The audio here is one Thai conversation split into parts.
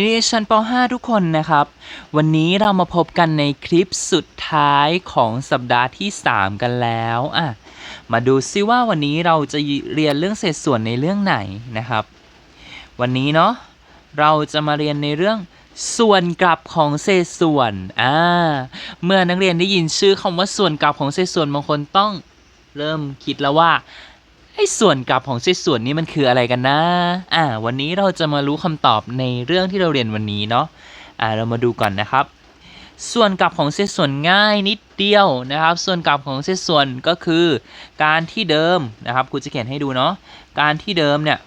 นี่ชั้นป .5 ทุกคนนะครับ วันนี้เรามาพบกันในคลิปสุดท้ายของสัปดาห์ที่ 3 กันแล้วอะมาดูซิว่าวันนี้เราจะเรียนเรื่องเศษส่วนในเรื่องไหนนะครับ วันนี้เนาะเราจะมาเรียนในเรื่องส่วนกลับของเศษส่วนอ่าเมื่อนักเรียนได้ยินชื่อคำว่าส่วนกลับของเศษส่วนบางคนต้องเริ่มคิดแล้วว่า ไอ้ส่วนกลับของเศษส่วนนี้มันคืออะไรกันนะ อ่า วันนี้เราจะมารู้คำตอบในเรื่องที่เราเรียนวันนี้เนาะ อ่า เรามาดูก่อนนะครับ ส่วนกลับของเศษส่วนง่ายนิดเดียวนะครับ ส่วนกลับของเศษส่วนก็คือ การที่เดิมนะครับครูจะเขียนให้ดูเนาะ การที่เดิมเนี่ย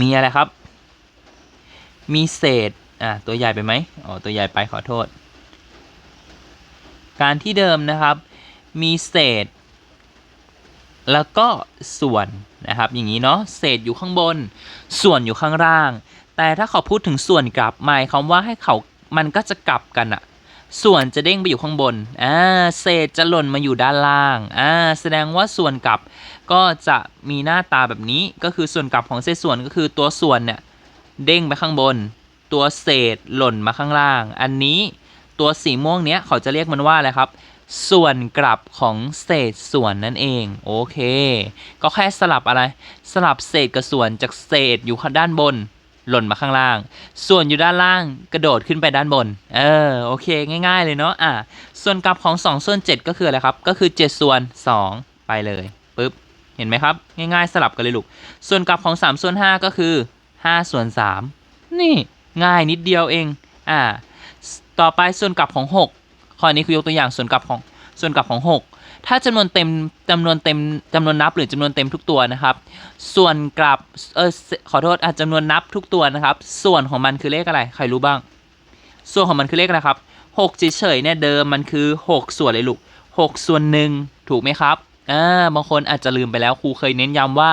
มีอะไรครับ มีเศษ อ่า ตัวใหญ่ไปไหมอ๋อ ตัวใหญ่ไปขอโทษ การที่เดิมนะครับ มีเศษ แล้วก็ส่วนนะครับอย่างนี้เนาะเศษอยู่ข้างบน ส่วนอยู่ข้างล่าง แต่ถ้าเขาพูดถึงส่วนกลับหมายความว่าให้เขามันก็จะกลับกันอะส่วนจะเด้งไปอยู่ข้างบนอ่าเศษจะหล่นมาอยู่ด้านล่างอ่าแสดงว่าส่วนกลับก็จะมีหน้าตาแบบนี้ก็คือส่วนกลับของเศษส่วนก็คือตัวส่วนเนี่ยเด้งไปข้างบน ตัวเศษหล่นมาข้างล่าง อันนี้ ตัวสีม่วงเนี้ยเขาจะเรียกมันว่าอะไรครับ ส่วนกลับของเศษส่วนนั่นเองโอเค ก็แค่สลับอะไร สลับเศษกับส่วนจากเศษอยู่ด้านบน หล่นมาข้างล่าง ส่วนอยู่ด้านล่างกระโดดขึ้นไปด้านบน เออโอเค ง่าย ๆ เลยเนาะอะส่วนกลับของ2ส่วน7ก็คืออะไรครับ ก็คือ 7 ส่วน 2 ไปเลยปึ๊บเห็นไหมครับ ง่ายๆสลับกันเลยลูก ส่วนกลับของ 3 ส่วน 5 ก็คือ 5 ส่วน 3 นี่ง่ายนิดเดียวเอง อ่า ต่อไปส่วนกลับของ 6 ข้อนี้คือยกตัวอย่างส่วนกลับของส่วนกลับของ 6 ถ้าจำนวนเต็มจำนวนเต็มจำนวนนับหรือจำนวนเต็มทุกตัวนะครับ ส่วนกลับเออขอโทษอาจจำนวนนับทุกตัวนะครับ ส่วนของมันคือเลขอะไร ใครรู้บ้าง ส่วนของมันคือเลขอะไรครับ6เฉยๆเนี่ยเดิมมันคือ 6 ส่วนเลยลูก6ส่วนหนึ่งถูกไหมครับอ่าบางคนอาจจะลืมไปแล้วครูเคยเน้นย้ำว่า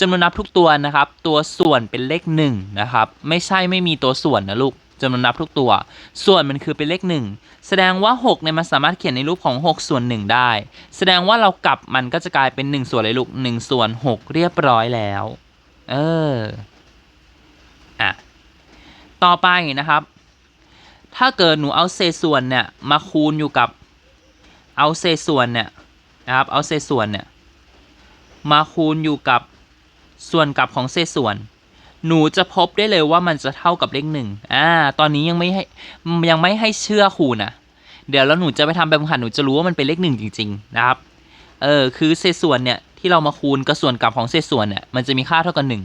จำนวนนับทุกตัวนะครับ ตัวส่วนเป็นเลขหนึ่งนะครับ ไม่ใช่ไม่มีตัวส่วนนะลูก จำนวนนับทุกตัว ส่วนมันคือเป็นเลข 1 แสดงว่า6เนี่ยมันสามารถเขียนในรูปของ 6 ส่วน 1 ได้ แสดงว่าเรากลับมันก็จะกลายเป็น 1 ส่วนเลยลูก1ส่วน 6 เรียบร้อยแล้ว เอออะต่อไปนะครับ ถ้าเกิดหนูเอาเศษส่วนเนี่ยมาคูณอยู่กับเอาเศษส่วนเนี่ยนะครับเอาเศษส่วนเนี่ยมาคูณอยู่กับส่วนกลับของเศษส่วน หนูจะพบได้เลยว่ามันจะเท่ากับเลขหนึ่งอ่า ตอนนี้ยังไม่ให้ยังไม่ให้เชื่อครูนะ เดี๋ยวแล้วหนูจะไปทำแบบหันหนูจะรู้ว่ามันเป็นเลขหนึ่งจริง ๆ นะครับ เออ คือเศษส่วนเนี่ยที่เรามาคูณกับส่วนกลับของเศษส่วนเนี่ยมันจะมีค่าเท่ากับหนึ่ง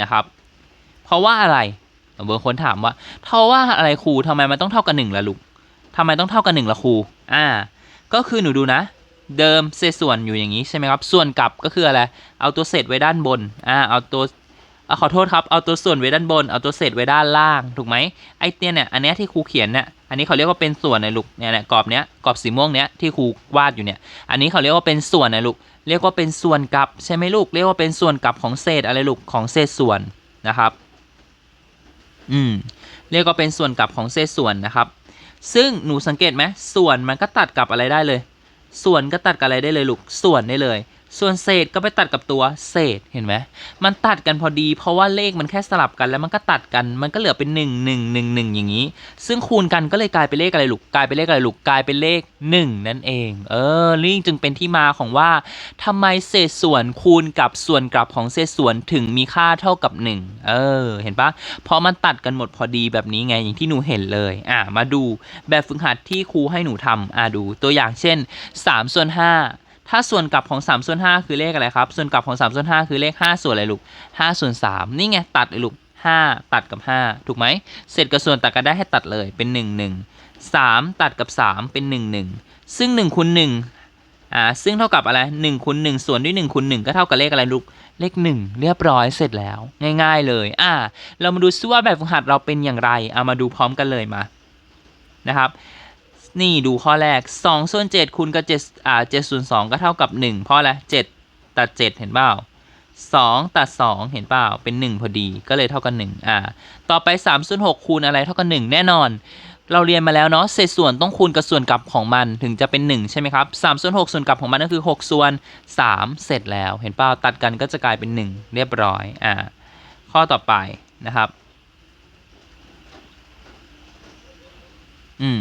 นะครับ เพราะว่าอะไรบางคนถามว่าเพราะว่าอะไรครูทำไมมันต้องเท่ากับหนึ่งล่ะลูกทำไมต้องเท่ากับหนึ่งล่ะครูอ่า ก็คือหนูดูนะเดิมเศษส่วนอยู่อย่างนี้ใช่ไหมครับ ส่วนกลับก็คืออะไร เอาตัวเศษไว้ด้านบน อ่า เอาตัว ขอโทษครับเอาตัวส่วนไว้ด้านบนเอาตัวเศษไว้ด้านล่างถูกไหมไอ้เนี่ยเนี่ยอันนี้ที่ครูเขียนเนี่ยอันนี้เขาเรียกว่าเป็นส่วนในลูกเนี่ยเนี่ยกรอบเนี้ยกรอบสีม่วงเนี้ยที่ครูวาดอยู่เนี่ยอันนี้เขาเรียกว่าเป็นส่วนในลูกเรียกว่าเป็นส่วนกลับใช่ไหมลูกเรียกว่าเป็นส่วนกลับของเศษอะไรลูกของเศษส่วนนะครับอืมเรียกว่าเป็นส่วนกลับของเศษส่วนนะครับ ซึ่งหนูสังเกตไหมส่วนมันก็ตัดกับอะไรได้เลย ส่วนก็ตัดกับอะไรได้เลยลูกส่วนได้เลย ส่วนเศษก็ไปตัดกับตัวเศษเห็นไหมมันตัดกันพอดี เพราะว่าเลขมันแค่สลับกันแล้วมันก็ตัดกัน มันก็เหลือเป็น 1 1 1 1 อย่างนี้ ซึ่งคูณกันก็เลยกลายเป็นเลขอะไรลูกกลายเป็นเลขอะไรลูกกลายเป็นเลข 1 นั่นเอง เออนี่จึงเป็นที่มาของว่าทำไมเศษส่วนคูณกับส่วนกลับของเศษส่วนถึงมีค่าเท่ากับ 1 เออ เห็นปะเพราะมันตัดกันหมดพอดีแบบนี้ไงอย่างที่หนูเห็นเลย อ่ามาดูแบบฝึกหัดที่ครูให้หนูทำอ่าดูตัวอย่างเช่น3ส่วน5 ถ้าส่วนกลับของ3ส่วน5คือเลขอะไรครับ ส่วนกลับของ3ส่วน5คือเลข 5 ส่วนอะไรลูก5ส่วน3นี่ไงตัดเลยลูก5 ตัดกับ 5 ถูกไหมเศษกับส่วนตัดกันได้ให้ตัดเลยเป็น 1 1 3 ตัดกับ 3 เป็น 1 1 ซึ่ง1คูณ1อ่าซึ่งเท่ากับอะไร1คูณ1ส่วนด้วย1คูณ1ก็เท่ากับเลขอะไรลูกเลข 1 เรียบร้อยเสร็จแล้ว ง่าย ๆเลยอ่าเรามาดูซิว่าแบบฝึกหัดเราเป็นอย่างไรเอามาดูพร้อมกันเลยมานะครับ นี่ดูข้อแรก2ส่วน7คูณกับ7อ่า7ส่วน2ก็เท่ากับ 1 เพราะอะไร7ตัด 7 เห็นเปล่า2ตัด 2 เห็นเปล่าเป็น 1 พอดีก็เลยเท่ากับ1อ่าต่อไป3ส่วน6คูณอะไรเท่ากับ 1 แน่นอน เราเรียนมาแล้วเนาะเศษส่วนต้องคูณกับส่วนกลับของมันถึงจะเป็น 1 ใช่ไหมครับ3ส่วน6ส่วนกลับของมันก็คือ 6 ส่วน 3 เสร็จแล้ว เห็นเปล่าตัดกันก็จะกลายเป็น 1 เรียบร้อยอ่าข้อต่อไปนะครับ อืม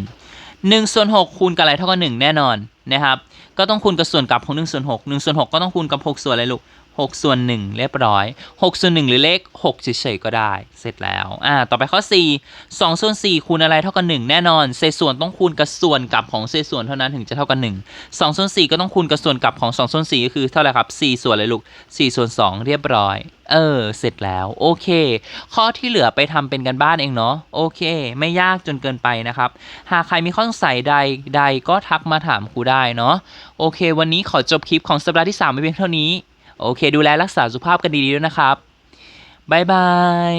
หนึ่งส่วนหกคูณกับอะไรเท่ากับหนึ่งแน่นอนนะครับ ก็ต้องคูณกับส่วนกลับของหนึ่งส่วนหกหนึ่งส่วนหกก็ต้องคูณกับหกส่วนอะไรลูก หกส่วนหนึ่งเรียบร้อยหกส่วนหนึ่งหรือเลขหกเฉยๆก็ได้ เสร็จแล้ว อ่า ต่อไปข้อสี่สองส่วนสี่คูณอะไรเท่ากับหนึ่งแน่นอน เศษส่วนต้องคูณกับส่วนกลับของเศษส่วนเท่านั้นถึงจะเท่ากับหนึ่งสองส่วนสี่ก็ต้องคูณกับส่วนกลับของสองส่วนสี่ก็คือเท่าไหร่ครับสี่ส่วนเลยลูกสี่ส่วนสองเรียบร้อย เออ เสร็จแล้ว โอเค ข้อที่เหลือไปทำเป็นกันบ้านเองเนาะ โอเค ไม่ยากจนเกินไปนะครับ หากใครมีข้อสงสัยใดใดก็ทักมาถามครูได้เนาะ โอเค วันนี้ขอจบคลิปของสัปดาห์ที่3ไปเพียงเท่านี้ โอเค ดูแลรักษาสุขภาพกันดีๆด้วยนะครับบายบาย